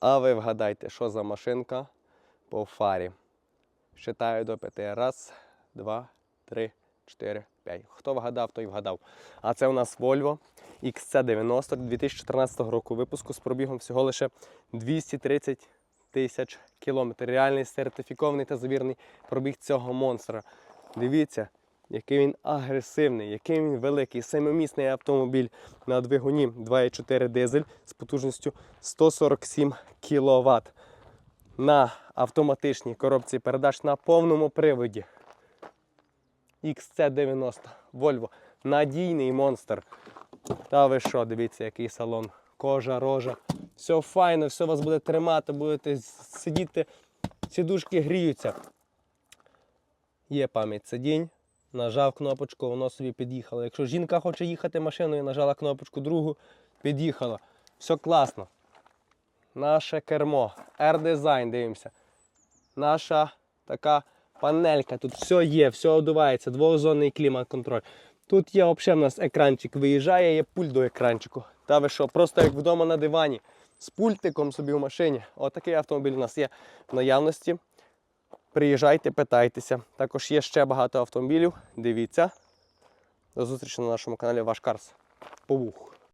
А ви вгадайте, що за машинка по фарі. Считаю до п'яти. Раз, два, три, чотири, п'ять. Хто вгадав, той вгадав. А це у нас Volvo XC90 2014 року випуску з пробігом всього лише 230 тисяч кілометрів. Реальний сертифікований та завірений пробіг цього монстра. Дивіться, який він агресивний, який він великий, семимісний автомобіль на двигуні 2,4 дизель з потужністю 147 кВт. На автоматичній коробці передач на повному приводі. XC90 Volvo. Надійний монстр. Та ви що, дивіться, який салон. Кожа, рожа. Все файно, все вас буде тримати, будете сидіти, сідушки гріються. Є пам'ять сидінь. Нажав кнопочку, воно собі під'їхало. Якщо жінка хоче їхати машиною, нажала кнопочку другу, під'їхала. Все класно. Наше кермо. R-Design, дивимося. Наша така панелька. Тут все є, все одувається, двохзонний клімат-контроль. Тут є взагалі в нас екранчик виїжджає, є пульт до екранчику. Та ви що, просто як вдома на дивані, з пультиком собі в машині. Отакий автомобіль у нас є в наявності. Приїжджайте, питайтеся. Також є ще багато автомобілів. Дивіться. До зустрічі на нашому каналі Ваш Карс. Побух.